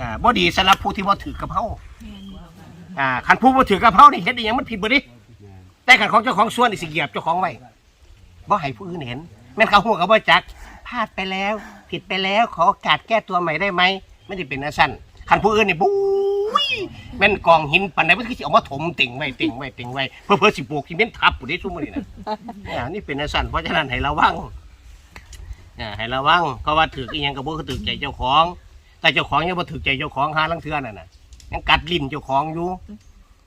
อ่าบ่ดีสำหรับผู้ที่บ่ถือกับเฮาอ่าคันผู้บ่ถือกับเฮานี่เฮ็ดอีหยังมันผิดบ่ดิแต่คันของเจ้าของส่วนนี่สิเหยียบเจ้าของไว้บ่ให้ผู้อื่นเห็นแม่นเขาฮู้ก็บ่จักพลาดไปแล้ว ผิดไปแล้วขอโอกาสแก้ตัวใหม่ได้ไหมไม่ได้เป็นอันสั้นคันผู้อื่นนี่บู๊ยแม่นกองหินปานใดมันคือสิเอามาถมติ่งไว้ติ่งไว้ติ่งไว้เพื่อเพื่อสิโบกที่เม่นทับผู้ใดซุมื้อนี่นะเนี่ยนี่เป็นอันสั้นเพราะฉะนั้นให้ระวังเนี่ยให้ระวังเพราะว่าถืออีหยังก็บ่คือถือใจเจ้าของ แต่เจ้าของยังบ่ถือใจเจ้าของหาลังเทือนั่นน่ะยังกัดลิ้นเจ้าของอยู่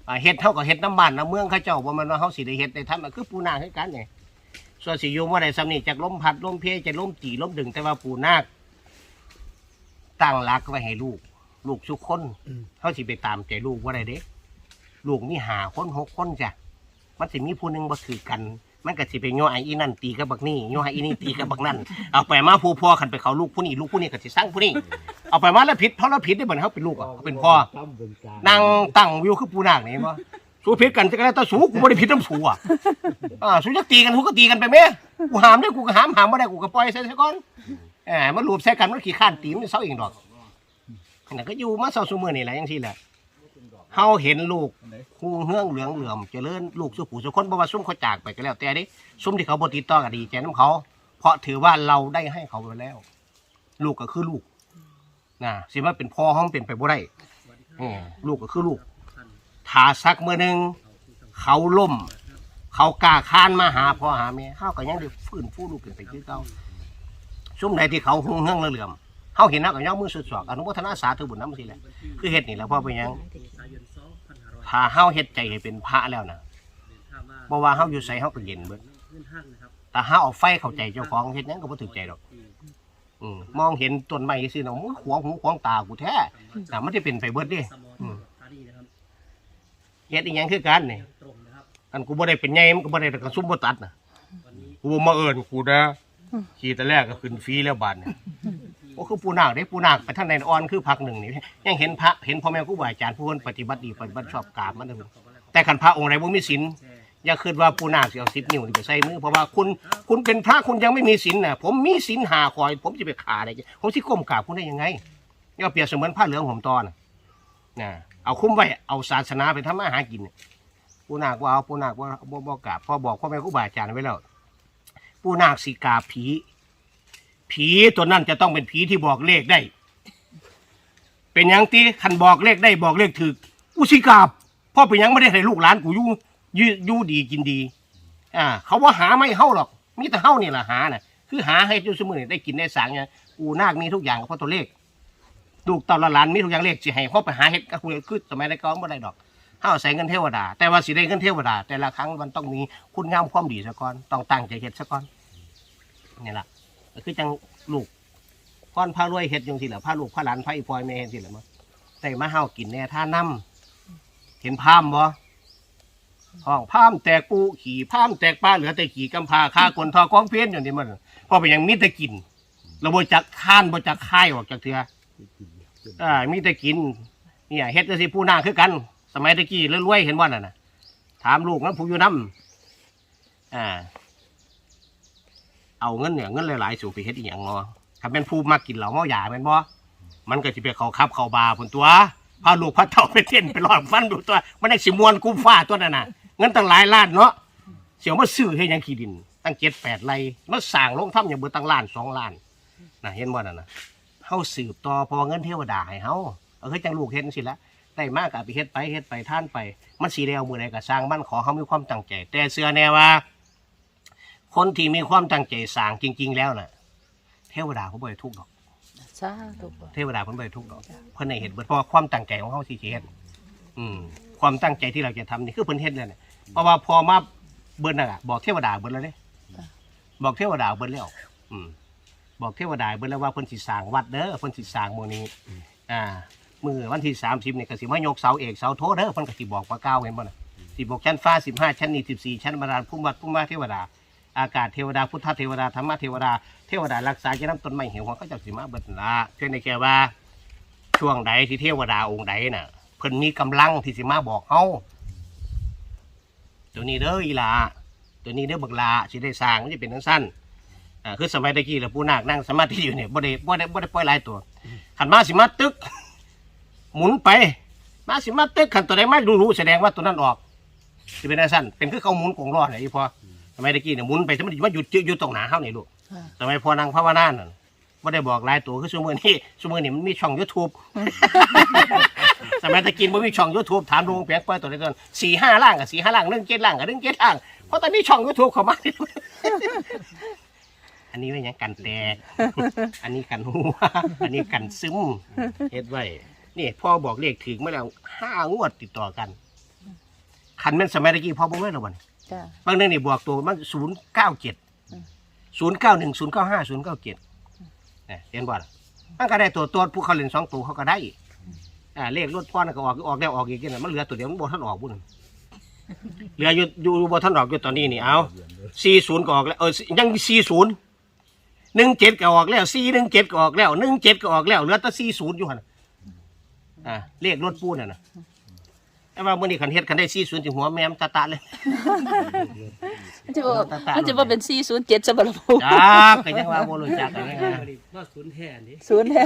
อ่าเฮ็ดเท่ากับเฮ็ดน้ำบ้านน้ำเมืองเขาเจ้าบ่แม่นว่าเฮาสิได้เฮ็ดได้ทำคือปูนาคือกันนี่ส่วนสิอยู่บ่ได้ซ้ำนี่จากล้มพัดล้มเพจะล้มตีล้มดึงแต่ว่าปูนาคตั้งหลักไว้ให้ลูก ลูกทุกคนเฮาสิไปตามใจลูกบ่ได้เด้ลูกมีหาคนหกคนจ้ะมันสิมีผู้หนึงบ่ถือกัน มันก็สิไปย่อไอ้อีนั่นตีกับบักนี่ย่อไอ้อีนี่ตีกับบักนั่นเอาไปมาผู้พ่อคันไปเขาลูกผู้นี้ลูกผู้นี้ก็สิสร้างผู้นี้เอาไปมาแล้วผิดเพราะเราผิดได้เหมือนเขาเป็นลูกอะเขาเป็นพ่อนั่งตั้งวิวคือปูนาคนี่บ่สู้ผิดกันจะก็ได้ต่อสู้กูไม่ได้ผิดน้ำสู้อะอ่าสู้จะตีกันกูก็ตีกันไปแม่กูหามได้กูก็หามหามไม่ได้กูก็ปล่อยใส่ซะก่อนแหมมันรูปใส่กันมันขี้ข้านตีมันเศร้าเองดอกนั่นก็อยู่มาเศร้าซุมือนี่แหละยังที่แหละ เฮาเห็นลูกหูเฮืองเหลืองเหลื่อมเจริญลูกสุผู้สุคนบ่ว่าซุ่มเขาจากไปก็แล้วแต่เดิซุ่มที่เขาบ่ติดต่อก็ดีใจน้ำเขา เพราะถือว่าเราได้ให้เขาไปแล้ว ลูกก็คือลูกนะสิว่าเป็นพ่อห้องเป็นไปบ่ได้อืมลูกก็คือลูกถ้าสักมือหนึ่งเขาล่ม เขากล้าค้านมาหาพ่อหาแม่เฮาก็ยังได้ฟื้นฟูลูกขึ้นไปคือเก่าซุ่มใดที่เขาหุ่งเฮืองเหลื่อม เฮาเห็นนักก็ย่อมือสุดสอกอนุโมทนาสาธุบุญนำสิแหละคือเฮ็ดนี่แหละพ่อเป็นหยังถ้าเฮาเฮ็ดใจให้เป็นพระแล้วนะบ่ว่าเฮาอยู่ไสเฮาก็เย็นเบิดแต่เฮาเอาไฟเข้าใจเจ้าของเฮ็ดหยังก็บ่ถึกใจดอกอืมมองเห็นต้นไม้สิเนาะมันขวางหูขวางตากูแท้น่ะมันจะเป็นไปเบิดเดิอืมเฮ็ดอีหยังคือกันนี่อันกูบ่ได้เป็นใหญ่มันก็บ่ได้กระซุ่มบ่ตัดน่ะกูมาเอิ้นกูนะขี่แต่แรกก็ขึ้นฟรีแล้วบาดเนี่ย โอ้คือปูนาคเด้ปูนาคไปท่างในอ่อนคือพักหนึ่งนี่ยังเห็นพระเห็นพ่อแม่ครูบาอาจารย์ผู้คนปฏิบัติดีปฏิบัติชอบกราบมันเด้อแต่คันพระองค์ใดบ่มีศีลอย่าคิดว่าปูนาคเสิเอา10นิ้วนี่ไปใส่มือเพราะว่าคุณคุณเป็นพระคุณยังไม่มีศีลน่ะผมมีศีลหาคอย ผมจะไปขาได้ผมสิก้มกราบคุณได้ยังไงนี่ก็เปรียบเสมือนผ้าเหลืองห่มตอน่ะนะเอาคุ้มไว้เอาศาสนาไปทำมาหากินปูนาคว่าเอาปูนาคว่าบ่บ่กราบพอบอกพ่อแม่ครูบาอาจารย์ไว้แล้วปูนาคสิกาผี ผีตัวนั้นจะต้องเป็นผีที่บอกเลขได้ เป็นหยังตีคันบอกเลขได้บอกเลขถึกกูสิกราบพ่อเป็นหยังไม่ได้ให้ลูกหลานกูอยู่อยู่อยู่ดีกินดี อ่า เขาว่าหาไม่เฮาหรอก มีแต่เฮานี่แหละหาน่ะ คือหาให้จุสมือนี่ได้กินได้สางเนี่ยกูนาคมีทุกอย่างเพราะตัวเลขลูกเต่าละหลานมีทุกอย่างเลขสิให้พ่อไปหาเฮ็ดก็คือคือสมัยใดก็บ่ได้ดอกเฮาใส่เงินเทวดา แต่ว่าสิได้เงินเทวดา แต่ละครั้งมันต้องมีคุณงามความดีซะก่อนต้องตั้งใจเฮ็ดซะก่อนนี่แหละ คือจังลูกพอนพารวยเฮ็ดจังซี่แหละพาลูกพาหลานพาอีพอยแม่เฮ็ดจังซี่แหละมั้งแต่มาเฮากินแน่ท่านํเห็นพามบ่ห้องพามแตกปูขี่พามแตกปลาเหลือแต่ขี่กำพาฆ่ากลทอกองเพี้ยนอย่างนี้มันเพราะเป็นหยังมีแต่กินเราบ่จักค้านบ่จักคายออกจากเถื่ออ่ามีแต่กินเนี่ยเฮ็ดจังซี่ผู้นาคือกัน สมัยตะกี้รวยๆเห็นว่าน่ะนะถามลูกนั้นผู้อยู่นำอ่า เอาเงินเนี่ยเงินหลายๆสู่ไปเฮ็ดอีหยังเนาะถ้าเป็นผู้มากินเหล้าเมายาแม่นบ่มันก็สิไปเขาคับเขาบาร์พุ่นตัวพาลูกพาเต่าไปเต้นไปรอดฟันดูตัว มันได้สิมวนกุ้มฟ้าตัวนั้นน่ะเงินตั้งหลายล้านเนาะเสียวมาซื้อให้หยังขี้ดิน ตั้ง7 8ไร่มาสร้างโรงทำอย่างเบิดตั้งล้าน2ล้านน่ะเห็นบ่นั่นน่ะเฮาสืบต่อพอเงินเทวดาให้เฮาเอาคือจังลูกเฮ็ดจังซี่ละได้มากก็เอาไปเฮ็ดไปเฮ็ดไปท่านไป มันสิแล้วมื้อใดก็สร้างมันขอเฮามีความตั้งใจ แต่เชื่อแน่ว่า คนที่มีความตั้งใจสร้างจริง ๆ แล้วน่ะ เทวดาเขาบ่ได้ทุกข์ดอก สาธุเทวดาเพิ่นบ่ได้ทุกข์ดอก เพิ่นได้เห็นเบิดเพราะว่าความตั้งใจของเฮาสิสิเฮ็ดอืมความตั้งใจที่เราจะทำนี่คือเพิ่นเฮ็ดแล้วเนี่ยเพราะว่าพอมาเบิ่นน่ะอะบอกเทวดาเบิ่นแล้วเด้บอกเทวดาเบิ่นแล้ว อืม บอกเทวดาเบิ่นแล้วว่าเพิ่นสิสร้างวัดเด้อเพิ่นสิสร้างหมื้อนี้ อ่ามื้อวันที่30นี่ก็สิมายกเสาเอกเสาโทเด้อเพิ่นก็สิบอกว่าก้าวเห็นบ่น่ะสิบอกชั้นฟ้า15ชั้นนี้14ชั้นบาดาลภูมิวัดภูมิมาเทวดา อากาศเทวดาพุทธเทวดาธรรมเทวดาเทวดารักษาจะนำต้นไม้เหี่ยวหัวเขาเจ้าสิมาเบิดละเพียงแต่แค่ว่าช่วงใดที่เทวดาองค์ใดน่ะ เพิ่นมีกำลังที่สิมาบอกเฮาตัวนี้เด้ออีหลาตัวนี้เด้อบักลาสิได้สร้างมันจะเป็นทั้งสั้นอ่าคือสมัยตะกี้แหละปู่นาคนั่งสมาธิอยู่เนี่ยบ่ได้บ่ได้บ่ได้ปล่อยหลายตัวขันมาสิมาตึก หมุนไป มาสิมาตึกขันตัวใดมารู้แสดงว่าตัวนั้นออกสิเป็นอะไรสั้นเป็นคือเขาหมุนกงล้อไหนพอ มัยตะกี้เนี่ยหมุนไปสมัยว่าหยุดหยุดตรงหนาเฮานี่ลูกค่ะสมัยพอนั่งภาวนานั่นไม่ได้บอกหลายตัวคือสมือนี่สมือนี่มันมีช่องยูทูบสมัยตะกินมันมีช่องยูทูบถามลุงเปียกไปตัวใดตัวนั้นสี่ห้าล่างกับสี่ห้าล่างหนึ่งเจ็ดล่างกับหนึ่งเจ็ดล่างเพราะตอนนี้ช่องยูทูบเขามาอันนี้ไม่ยังกันแตก อันนี้กันหัว อันนี้กันซึมเฮ็ดไว้นี่พ่อบอกเลขถึงมาแล้วห้างวดติดต่อกัน คันแม่นสมัยตะกี้พ่อบอกไว้แล้ววัน จ้ะ บางเรื่องนี่บวกตัวมันศูนย์เก้าเจ็ดศูนย์เก้าหนึ่งศูนย์เก้าห้าศูนย์เก้าเจ็ดเห็นบ่ล่ะมันก็ได้ตัวตัวผู้เขาเล่นสองตัวเขาก็ได้อ่าเลขรถก้อนก็ออกออกแล้วออกอีกนี่มันเหลือตัวเดียวมันบท่านออกบุญเหลืออยู่อยู่บท่านออกอยู่ตอนนี้นี่เอาสี่ศูนย์ก็ออกแล้วเออยังสี่ศูนย์หนึ่งเจ็ดก็ออกแล้วสี่หนึ่งเจ็ดก็ออกแล้วหนึ่งเจ็ดก็ออกแล้วเหลือแต่สี่ศูนย์อยู่หันอ่าเลขรถปูน่ะนะ แต่ว่ามื่อนี้ขันเฮ็ดขันได้สี่ศูนย์ถึงหัวแม่มตาตาเลย มันจะบ่มันจะบ่เป็น407ซะบ่ล่ะปู่จักก็ยังว่าบ่รู้จักกันยังไงว่าศูนย์แท้นี่ศูนย์แท้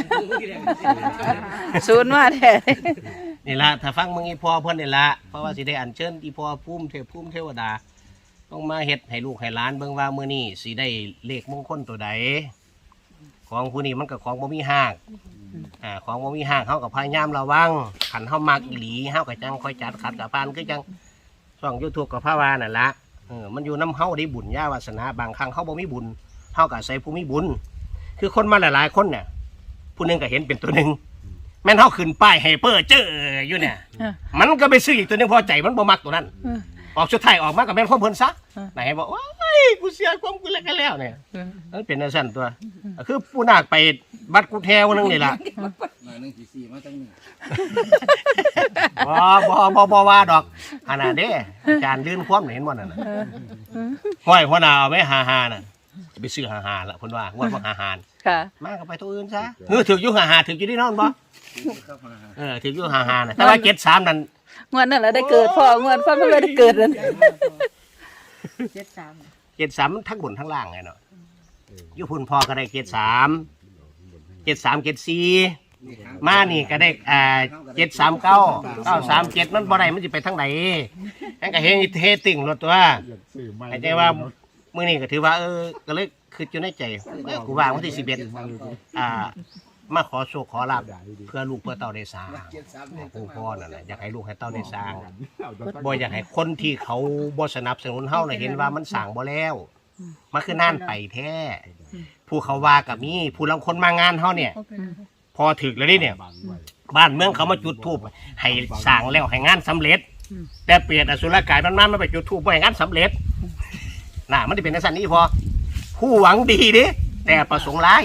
ศูนย์มาแท้นี่ละถ้าฟังมึงอีพ่อเพิ่นนี่ละเพราะว่าสิได้อัญเชิญอีพ่อภูมิเทพภูมิเทวดา ต้องมาเฮ็ดให้ลูกให้หลานเบิ่งว่ามื้อนี้สิได้เลขมงคลตัวใด ของผู้นี้มันก็ของบ่มีห้าง อ่าของบ่มีห้างเฮาก็พยายามระวังคันเฮามักอีหลีเฮาก็จังค่อยจัดขัดกับพานคือจังช่อง YouTube กับพระวานั่นละเออมันอยู่นํเฮาได้บุญญาวาสนาบางครั้งเฮาบ่มีบุญเฮาก็อาศัยผู้มีบุญ คือคนมาหลายๆคนเนี่ยผู้หนึงก็เห็นเป็นตัวหนึงแม่นเฮาขึ้นป้ายให้เปิ้อเจ้ออยู่เนี่ยอะมันก็ไปซื้ออีกตัวหนึงพอใจมันบ่มักตัวนั้นอืมออกสุดท้ายออกมากับแม่นความเพิ่นซะอืมไหนบอกว่าเฮ้ยกูเสียความกูแล้วกันแล้วเนี่ยมันเป็นอันสั้นตัวก็คือผู้นาคไป บัดกูแทวนึงนี่ล่ะมาหนึ่งสี่สี่มาตั้งหนึ่งบ่บ่บ่บ่ว่าดอกอันนั้นเด้อาจารย์ลื่นความเห็นบ่นั่นน่ะห้อยหัวหน้าเอาไว้หาๆน่ะไปซื้อหาๆล่ะเพิ่นว่าว่าบ่หาๆค่ะ มาก็ไปตัวอื่นซะเออถืออยู่หาๆถืออยู่ที่นอนบ่ครับมาเออถืออยู่หาๆน่ะแต่ว่า73นั่น งวดนั้นแหละได้เกิดพ่องวดพ่อเพิ่นบ่ได้เกิดนั่นเจ็ดสาม73มันทั้งบนทั้งล่างไงเนาะอยู่พุ่นพ่อก็ได้73 73 74มานี่ก็ได้อ่าเจ็ดสามเก้าเก้าสามเจ็ดมันบ่ได้มันจะไปทางไหนนั่นก็เฮงเทติ่งรถตัวไอ้ใจว่ามื้อนี้ก็ถือว่าเออก็เลยคืออยู่ในใจเออกูวางวันที่สิบเอ็ดอ่ามาขอโชคขอลาบเพื่อลูกเพื่อเต้าได้สร้างเจ็ดสามหนึ่งผู้พ่อนั่นแหละอยากให้ลูกให้เต้าได้สร้างบ่อยากให้คนที่เขาบ่สนับสนุนเฮาน่ะเห็นว่ามันสร้างบ่แล้ว มันคือน่านไปแท้ผู้เขาว่ากับมีผู้ลางคนมางานเฮาเนี่ย พอถึกแล้วนี่เนี่ย บ้านเมืองเขามาจุดทูบให้สร้างแล้วให้งานสำเร็จ แต่เปลี่ยนอสุรกายมันมามาไปจุดทูบให้งานสำเร็จน่ะมันจะเป็นในสันนี้พอ ผู้หวังดีเดิแต่ประสงค์ร้าย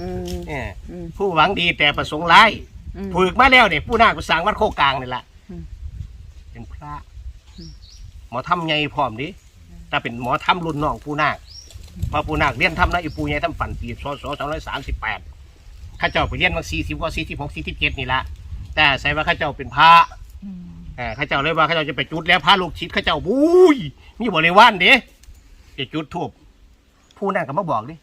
อืมเอออืมผู้หวังดีแต่ประสงค์ร้ายอืมผูกมาแล้วเนี่ยผู้นาคสร้างวัดโคกลางนี่แหละอืมเป็นพระหมอทำไงพร้อมดิ ถ้าเป็นหมอทำรุ่นน้องผู้นาคเพอผู้นาคเรียนทำนะอีปูใหญ่ทำฝันปีศสสองร้อยสามสิบแปดข้าเจ้าไปเรียนมาสี่สิบกว่าสี่สิบหกสี่สิบเจ็ดนี่ละแต่ใส่ว่าข้าเจ้าเป็นพระเออข้าเจ้าเลยว่าข้าเจ้าจะไปจุดแล้วพระลูกชิดข้าเจ้าบุ้ยมีบริวารเด้จะจุดทูบผู้นั่นก็มาบอกดิ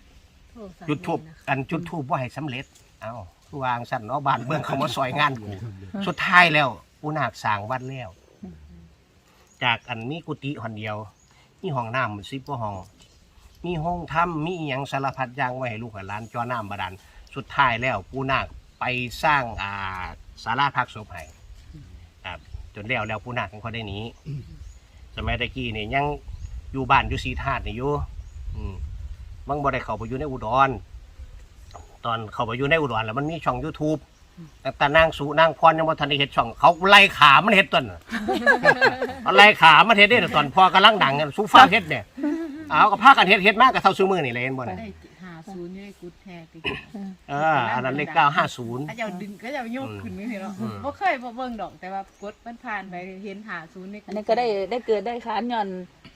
จุดทูบกันจุดทูบว่าให้สำเร็จ เอาวางสั่นเนาะบ้านเมืองเขามาซอยงานกูสุดท้ายแล้วผู้นาคสร้างวัดแล้ว จากอันมีกุฏิหอนเดียว มีห้องน้ำสิบกว่าห้อง มีห้องถ้ำมีอหยังสารพัดอย่างไว้ให้ลูกให้หลานจอน้ำบาดาลสุดท้ายแล้วปูนาคไปสร้างอ่าศาลาพักศพให้ครับจนแล้วแล้วปูนาคยังพอได้หนีสมัยตะกี้เนี่ยยังอยู่บ้านอยู่สีธาตุนี่อยู่อืมบางบ่ได้เข้าไปอยู่ในอุดร ตอนเข้าไปอยู่ในอุดรแล้วมันมีช่อง YouTube แต่แต่นางสูนางพรยังบ่ทันได้เฮ็ดช่อง เขาไล่ขามันเฮ็ดต้นน่ะ เอาไล่ขามันเฮ็ดได้ตอนพอกำลังดังกันสูฟ้าเฮ็ดเนี่ยเอาก็พากันเฮ็ดเฮ็ดมากกับเท่าซื้อมือนี่เลยเห็นบ่เนี่ยได้หาศูนย์อยู่ในกุดแทกเอออันนั้นเลขเก้าห้าศูนย์เขาจะเอาดึงเขาจะเอาโยกขึ้นนี่เนาะอืม บ่เคยบ่เบิ่งดอกแต่ว่ากดมันผ่านไปเห็นหาศูนย์ในอันนี้ก็ได้ได้เกิดได้ขานย้อน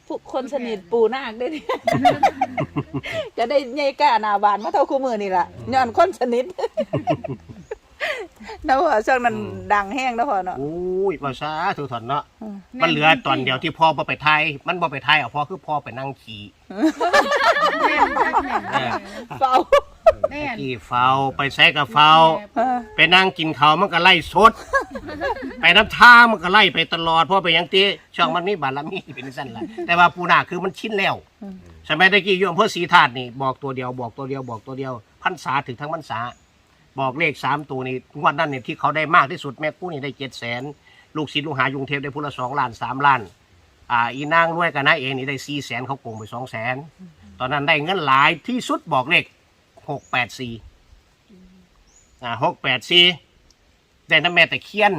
ผู้คนสนิทปู่นาคได้นี่จะได้ใหญ่กล้าหน้าบานมาเท่าคู่มือนี่ล่ะย้อนคนสนิท นะพ่อช่วงนั้นดังแห้งนะพ่อเนาะโอ้ยภาษาถือถอนเนาะอืม มันเหลือตอนเดียวที่พ่อบ่ไปไทย มันบ่ไปไทยเอาพ่อคือพ่อไปนั่งขี่แม่นแม่นเออเฝ้าแม่นกี้เฝ้าไปใส่กับเฝ้า เออไปนั่งกินข้าวมันก็ไล่สด ไปน้ำท่ามันก็ไล่ไปตลอดเพราะไปหยังตีช่องมันมีบารมีเป็นสั้นละแต่ว่าปูนาคือมันชินแล้วสมัยตะกี้โยมเพื่อสีธาตุนี่บอกตัวเดียวบอกตัวเดียวบอกตัวเดียวพรรษาถึงทั้งพรรษา บอกเลขสามตัวนี่งวดนั้นเนี่ยที่เขาได้มากที่สุดแม่กู้นี่ได้เจ็ดแสนลูกศิษย์ลูกหายุงเทพได้พุละสองล้านสามล้านอ่าอีนางรวยกันนะเองนี่ได้สี่แสนเขาโกงไปสองแสนตอนนั้นได้เงินหลายที่สุดบอกเลขหกแปดสี่อ่าหกแปดสี่ได้น้ำแม่ตะเคียน